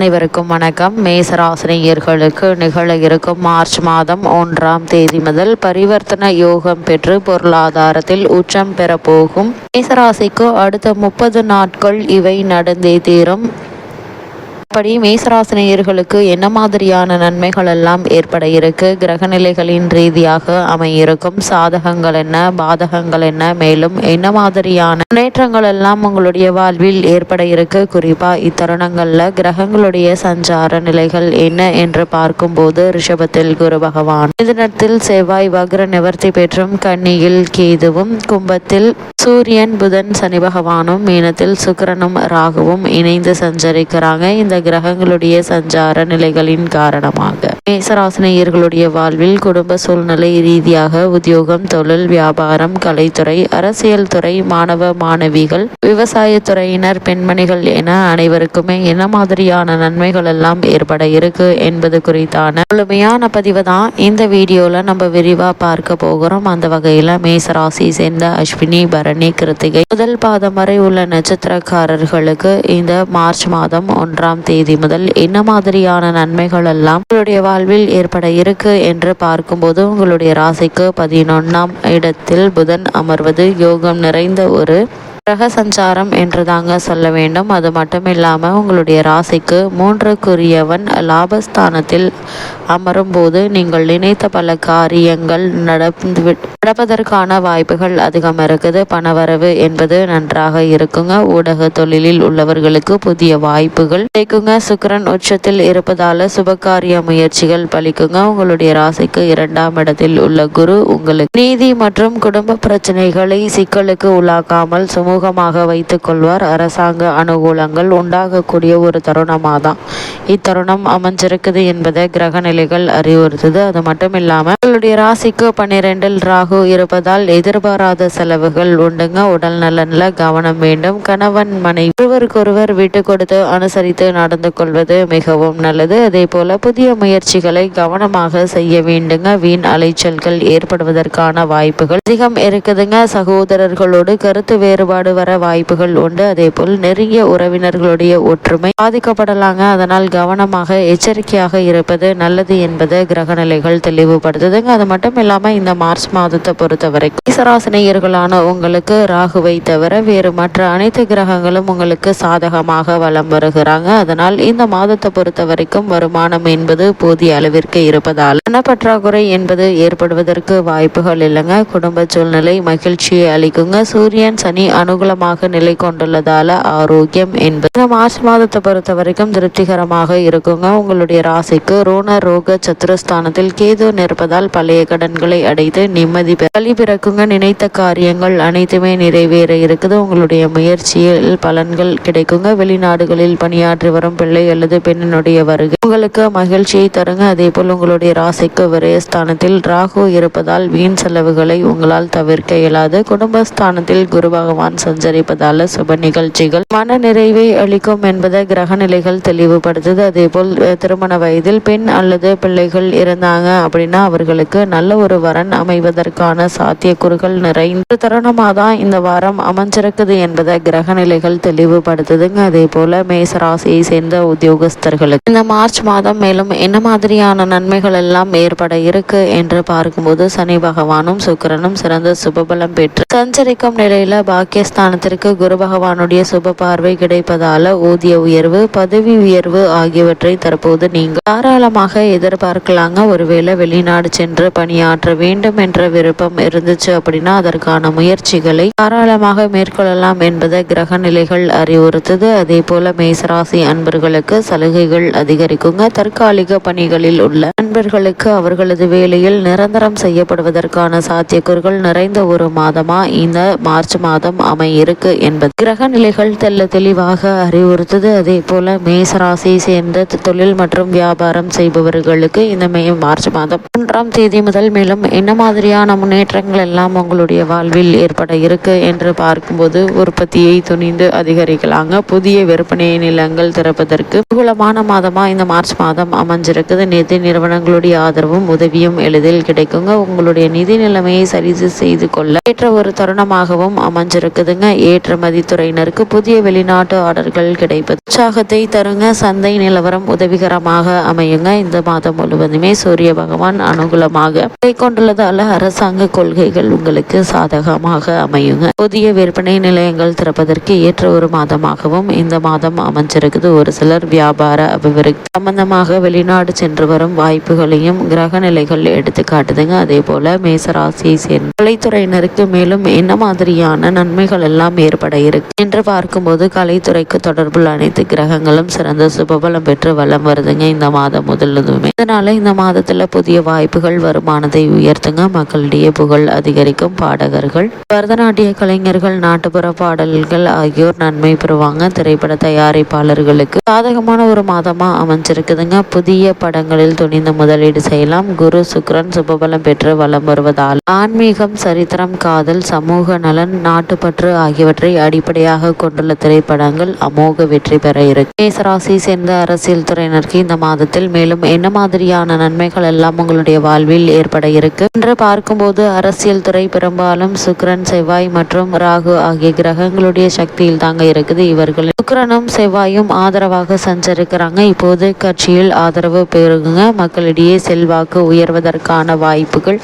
அனைவருக்கும் வணக்கம். மேசராசினியர்களுக்கு நிகழ இருக்கும் மார்ச் மாதம் ஒன்றாம் தேதி முதல் பரிவர்த்தன யோகம் பெற்று பொருளாதாரத்தில் உச்சம் பெறப்போகும். மேசராசிக்கு அடுத்த முப்பது நாட்கள் இவை நடந்தே தீரும். அப்படி மேசராசினியர்களுக்கு என்ன மாதிரியான நன்மைகள் எல்லாம் ஏற்பட இருக்கு? கிரகநிலைகளின் ரீதியாக அமையிருக்கும். சாதகங்கள் என்ன? பாதகங்கள் என்ன? மேலும் என்ன மாதிரியான முன்னேற்றங்கள் எல்லாம் உங்களுடைய வாழ்வில் ஏற்பட இருக்கு? குறிப்பா இத்தருணங்கள்ல கிரகங்களுடைய சஞ்சார நிலைகள் என்ன என்று பார்க்கும்போது ரிஷபத்தில் குரு பகவான். மிதுனத்தில் செவ்வாய் வக்ர நிவர்த்தி பெற்றும் கன்னியில் கேதுவும் கும்பத்தில் சூரியன் புதன் சனி பகவானும் மீனத்தில் சுக்கரனும் ராகுவும் இணைந்து சஞ்சரிக்கிறாங்க. இந்த கிரகங்களுடைய சஞ்சார நிலைகளின் காரணமாக. மேசராசினியர்களுடைய வாழ்வில் குடும்ப சூழ்நிலை ரீதியாக உத்தியோகம் தொழில் வியாபாரம் கலைத்துறை அரசியல் துறை மாணவ மாணவிகள் விவசாயத்துறையினர் பெண்மணிகள் என அனைவருக்குமே என்ன மாதிரியான நன்மைகள் எல்லாம் ஏற்பட இருக்கு என்பது குறித்தான முழுமையான பதிவு தான் இந்த வீடியோல நம்ம விரிவா பார்க்க போகிறோம். அந்த வகையில மேசராசி சேர்ந்த அஸ்வினி பரணி கிருத்திகை முதல் பாதம் வரை உள்ள நட்சத்திரக்காரர்களுக்கு இந்த மார்ச் மாதம் ஒன்றாம் தேதி முதல் என்ன மாதிரியான நன்மைகள் எல்லாம் உங்களுடைய வாழ்வில் ஏற்பட இருக்கு என்று பார்க்கும்போது உங்களுடைய ராசிக்கு பதினொன்னாம் இடத்தில் புதன் அமர்வது யோகம் நிறைந்த ஒரு கிரக சஞ்சாரம் என்று தாங்க சொல்ல வேண்டும். அது மட்டும் இல்லாமல் உங்களுடைய ராசிக்கு மூன்றுக்குரியவன் லாபஸ்தானத்தில் அமரும் போது நீங்கள் நினைத்த பல காரியங்கள் நடந்து நடப்பதற்கான வாய்ப்புகள் அதிகம் இருக்குது. பணவரவு என்பது நன்றாக இருக்குங்க. ஊடக தொழிலில் உள்ளவர்களுக்கு புதிய வாய்ப்புகள் கிடைக்குங்க. சுக்கரன் உச்சத்தில் இருப்பதால சுபகாரிய முயற்சிகள் பலிக்குங்க. உங்களுடைய ராசிக்கு இரண்டாம் இடத்தில் உள்ள குரு உங்களுக்கு நீதி மற்றும் குடும்ப பிரச்சனைகளை சிக்கலுக்கு உள்ளாக்காமல் சுமூக சுமூகமாக வைத்துக் கொள்வார். அரசாங்க அனுகூலங்கள் உண்டாகக்கூடிய ஒரு தருணமாக தான் இத்தருணம் அமைஞ்சிருக்குது என்பதை கிரக நிலைகள் அறிவுறுத்துது. அது மட்டும் இல்லாமல் உங்களுடைய ராசிக்கு பன்னிரெண்டில் ராகு இருப்பதால் எதிர்பாராத செலவுகள் உண்டுங்க. உடல் நலன்ல கவனம் வேண்டும். கணவன் மனைவி ஒருவருக்கொருவர் விட்டு கொடுத்து அனுசரித்து நடந்து கொள்வது மிகவும் நல்லது. அதே போல புதிய முயற்சிகளை கவனமாக செய்ய வேண்டுங்க. வீண் அலைச்சல்கள் ஏற்படுவதற்கான வாய்ப்புகள் அதிகம் இருக்குதுங்க. சகோதரர்களோடு கருத்து வேறுபாடு வர வாய்ப்புகள் உண்டு. அதே போல் நெருங்கிய உறவினர்களுடைய ஒற்றுமை பாதிக்கப்படலாங்க. அதனால் கவனமாக எச்சரிக்கையாக இருப்பது நல்லது என்பது கிரகநிலைகள் தெளிவுபடுத்துதுங்க. அது மட்டும் இல்லாம இந்த மார்ச் மாதத்தை பொறுத்த வரைக்கும் சராசனையர்களான உங்களுக்கு ராகுவை தவிர வேறு மற்ற அனைத்து கிரகங்களும் உங்களுக்கு சாதகமாக வலம் வருகிறாங்க. அதனால் இந்த மாதத்தை பொறுத்த வரைக்கும் வருமானம் என்பது போதிய அளவிற்கு இருப்பதால் பணப்பற்றாக்குறை என்பது ஏற்படுவதற்கு வாய்ப்புகள் இல்லைங்க. குடும்ப சூழ்நிலை மகிழ்ச்சியை அளிக்குங்க. சூரியன் சனி அணு அனுகூலமாக நிலை கொண்டுள்ளதால ஆரோக்கியம் என்பது. மார்ச் மாதத்தை பொறுத்த வரைக்கும் திருப்திகரமாக இருக்குங்க. உங்களுடைய ராசிக்கு ரோண ரோக சத்துரஸ்தானத்தில் கேது நிற்பதால் பழைய கடன்களை அடைத்து நிம்மதி பலி பிறக்குங்க. நினைத்த காரியங்கள் அனைத்துமே நிறைவேற இருக்குது. உங்களுடைய முயற்சியில் பலன்கள் கிடைக்குங்க. வெளிநாடுகளில் பணியாற்றி வரும் பிள்ளை அல்லது பெண்ணினுடைய வருகை உங்களுக்கு மகிழ்ச்சியை தருங்க. அதே போல் உங்களுடைய ராசிக்கு விரயஸ்தானத்தில் ராகு இருப்பதால் வீண் செலவுகளை உங்களால் தவிர்க்க இயலாது. குடும்பஸ்தானத்தில் குரு பகவான் சஞ்சரிப்பதால சுப நிகழ்ச்சிகள் மன நிறைவை அளிக்கும் என்பதை கிரக நிலைகள் தெளிவுபடுத்துது. அதே போல் திருமண வயதில் பெண் அல்லது பிள்ளைகள் இருந்தாங்க அப்படின்னா அவர்களுக்கு நல்ல ஒரு வரன் அமைவதற்கான சாத்தியக்கூறுகள் நிறைந்த தருணமாக தான் இந்த வாரம் அமைஞ்சிருக்குது என்பதை கிரக நிலைகள் தெளிவுபடுத்துதுங்க. அதே போல மேசராசியை சேர்ந்த உத்தியோகஸ்தர்களுக்கு இந்த மார்ச் மாதம் மேலும் என்ன மாதிரியான நன்மைகள் எல்லாம் ஏற்பட இருக்கு என்று பார்க்கும்போது சனி பகவானும் சுக்கரனும் சிறந்த சுபபலம் பெற்று சஞ்சரிக்கும் நிலையில பாக்கிய ஸ்தானத்திற்கு குரு பகவானுடைய சுப பார்வை கிடைப்பதால ஊதிய உயர்வு பதவி உயர்வு ஆகியவற்றை தற்போது நீங்கள் தாராளமாக எதிர்பார்க்கலாங்க. ஒருவேளை வெளிநாடு சென்று பணியாற்ற வேண்டும் என்ற விருப்பம் இருந்துச்சு அப்படின்னா அதற்கான முயற்சிகளை தாராளமாக மேற்கொள்ளலாம் என்பதை கிரக நிலைகள் அறிவுறுத்துது. அதே போல மேசராசி அன்பர்களுக்கு சலுகைகள் அதிகரிக்குங்க. தற்காலிக பணிகளில் உள்ள அன்பர்களுக்கு அவர்களது வேலையில் நிரந்தரம் செய்யப்படுவதற்கான சாத்தியக்கூறுகள் நிறைந்த ஒரு மாதமா? இந்த மார்ச் மாதம் இல்லாமல் இருக்கு என்பது. கிரக நிலைகள் தெல்ல தெளிவாக அறிவுறுத்தது. அதே போல மேசராசியை சேர்ந்த தொழில் மற்றும் வியாபாரம் செய்பவர்களுக்கு இந்த மே மார்ச் மாதம் மூன்றாம் தேதி முதல் மேலும் என்ன மாதிரியான முன்னேற்றங்கள் எல்லாம் உங்களுடைய வாழ்வில் ஏற்பட இருக்கு என்று பார்க்கும்போது உற்பத்தியை துணிந்து அதிகரிக்கலாங்க. புதிய விற்பனை நிலங்கள் திறப்பதற்கு அனுகூலமான மாதமா இந்த மார்ச் மாதம் அமைஞ்சிருக்குது. நிதி நிறுவனங்களுடைய ஆதரவும் உதவியும் எளிதில் கிடைக்குங்க. உங்களுடைய நிதி நிலைமையை சரி செய்து கொள்ள ஏற்ற ஒரு தருணமாகவும் அமைஞ்சிருக்குது. அமைஞ்சிருக்குதுங்க ஏற்றுமதி துறையினருக்கு புதிய வெளிநாட்டு ஆர்டர்கள் கிடைப்பது. உற்சாகத்தை தருங்க. சந்தை நிலவரம் உதவிகரமாக அமையுங்க. இந்த மாதம் முழுவதுமே சூரிய பகவான் அனுகூலமாக கொண்டுள்ளதால அரசாங்க கொள்கைகள் உங்களுக்கு சாதகமாக அமையுங்க. புதிய விற்பனை நிலையங்கள் திறப்பதற்கு ஏற்ற ஒரு மாதமாகவும் இந்த மாதம் அமைஞ்சிருக்குது. ஒரு சிலர் வியாபார அபிவிருத்தி சம்பந்தமாக வெளிநாடு சென்று வரும் வாய்ப்புகளையும் கிரக நிலைகள் எடுத்து காட்டுதுங்க. அதே போல மேசராசியை சேர்ந்த கலைத்துறையினருக்கு மேலும் என்ன மாதிரியான நன்மைகள் எல்லாம் ஏற்பட இருக்கு. என்று பார்க்கும்போது கலைத்துறைக்கு தொடர்புள்ள அனைத்து கிரகங்களும் சிறந்த சுபபலம் பெற்று வளம் வருதுங்க இந்த மாதம் முதலுமே இதனால இந்த மாதத்துல புதிய வாய்ப்புகள் வருமானத்தை உயர்த்துங்க. மக்களிடையே புகழ் அதிகரிக்கும். பாடகர்கள் பரதநாட்டிய கலைஞர்கள் நாட்டுப்புற பாடல்கள் ஆகியோர் நன்மை பெறுவாங்க. திரைப்பட தயாரிப்பாளர்களுக்கு சாதகமான ஒரு மாதமா அமைஞ்சிருக்குதுங்க. புதிய படங்களில் துணிந்து முதலீடு செய்யலாம். குரு சுக்ரன் சுபபலம் பெற்று வளம் வருவதால் ஆன்மீகம் சரித்திரம் காதல் சமூக நலன் நாட்டுப்பற்று ஆகியவற்றை அடிப்படையாக கொண்டுள்ள திரைப்படங்கள் அமோக வெற்றி பெற இருக்கு. மேசராசி சேர்ந்த அரசியல் துறையினருக்கு இந்த மாதத்தில் மேலும் என்ன மாதிரியான நன்மைகள் எல்லாம் உங்களுடைய வாழ்வில் ஏற்பட இருக்கு? என்று பார்க்கும்போது அரசியல் துறை பெரும்பாலும் சுக்ரன் செவ்வாய் மற்றும் ராகு ஆகிய கிரகங்களுடைய சக்தியில் தாங்க இருக்குது இவர்கள். சுக்கரனும் செவ்வாயும் ஆதரவாக சஞ்சரிக்கிறாங்க. இப்போது கட்சியில் ஆதரவு பெறுங்க மக்களிடையே செல்வாக்கு உயர்வதற்கான வாய்ப்புகள்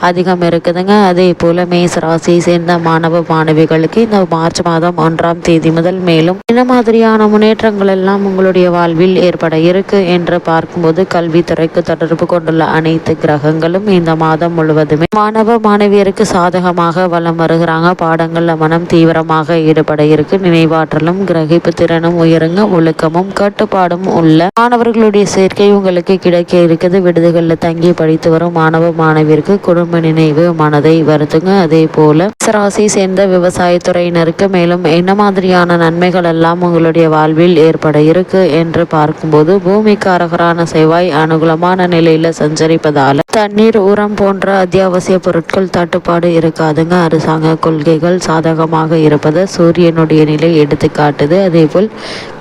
அதிகம் இருக்குதுங்க. அதே போல மேசராசியை சேர்ந்த மாணவ மாணவிகள் மாணவிகளுக்கு இந்த மார்ச் மாதம் ஒன்றாம் தேதி முதல் மேலும் என்ன மாதிரியான முன்னேற்றங்கள் எல்லாம் உங்களுடைய வாழ்வில் ஏற்பட இருக்கு என்று பார்க்கும்போது கல்வித்துறைக்கு தொடர்பு கொண்டுள்ள அனைத்து கிரகங்களும் இந்த மாதம் முழுவதுமே மாணவ மாணவியருக்கு சாதகமாக வளம் வருகிறாங்க. பாடங்கள்ல மனம் தீவிரமாக ஈடுபட இருக்கு. நினைவாற்றலும் கிரகிப்பு திறனும் உயருங்க. ஒழுக்கமும் கட்டுப்பாடும் உள்ள மாணவர்களுடைய சேர்க்கை உங்களுக்கு கிடைக்க இருக்குது. விடுதிகளில் தங்கி படித்து வரும் மாணவ மாணவியருக்கு குடும்ப நினைவு மனதை வருத்துங்க. அதே போல ராசி சேர்ந்த விவசாய விவசாயத்துறையினருக்கு மேலும் என்ன மாதிரியான நன்மைகள் எல்லாம் உங்களுடைய வாழ்வில் ஏற்பட இருக்கு என்று பார்க்கும்போது பூமிக்காரகரான செவ்வாய் அனுகூலமான நிலையில சஞ்சரிப்பதால தண்ணீர் உரம் போன்ற அத்தியாவசிய பொருட்கள் தட்டுப்பாடு இருக்காதுங்க. அரசாங்க கொள்கைகள் சாதகமாக இருப்பதை சூரியனுடைய நிலை எடுத்து காட்டுது அதே போல்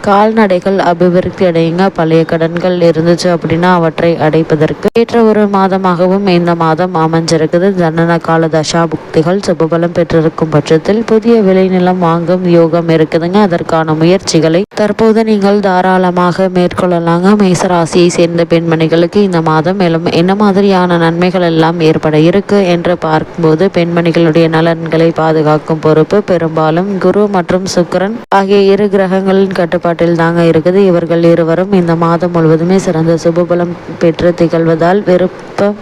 கால்நடைகள் அபிவிருத்தி அடையுங்க. பழைய கடன்கள் இருந்துச்சு அப்படின்னா அவற்றை அடைப்பதற்கு ஏற்ற ஒரு மாதமாகவும் இந்த மாதம் அமைஞ்சிருக்குது. ஜனன கால தசா புக்திகள் சுபபலம் பெற்றிருக்கும் பட்சத்தில் புதிய விளைநிலம் வாங்கும் யோகம் இருக்குதுங்க. அதற்கான முயற்சிகளை தற்போது நீங்கள் தாராளமாக மேற்கொள்ளலாங்க. மேசராசியை சேர்ந்த பெண்மணிகளுக்கு இந்த மாதம் மேலும் என்ன மாதிரியான நன்மைகள் எல்லாம் ஏற்பட இருக்கு என்று பார்க்கும்போது பெண்மணிகளுடைய நலன்களை பாதுகாக்கும் பொறுப்பு பெரும்பாலும் குரு மற்றும் சுக்கரன் ஆகிய இரு கிரகங்களின் கட்டுப்பாட்டில் தாங்க இருக்குது. இவர்கள் இருவரும் இந்த மாதம் முழுவதுமே சிறந்த சுபபலம் பெற்று திகழ்வதால் விருப்பம்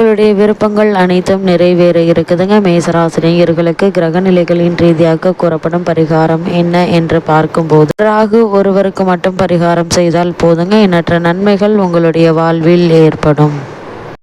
உங்களுடைய விருப்பங்கள் அனைத்தும் நிறைவேற இருக்குதுங்க. மேசராசினியர்களுக்கு கிரக நிலைகளின் ரீதியாக கூறப்படும் பரிகாரம் என்ன என்று பார்க்கும்போது ராகு ஒருவருக்கு மட்டும் பரிகாரம் செய்தால் போதுங்க. எண்ணற்ற நன்மைகள் உங்களுடைய வாழ்வில் ஏற்படும்.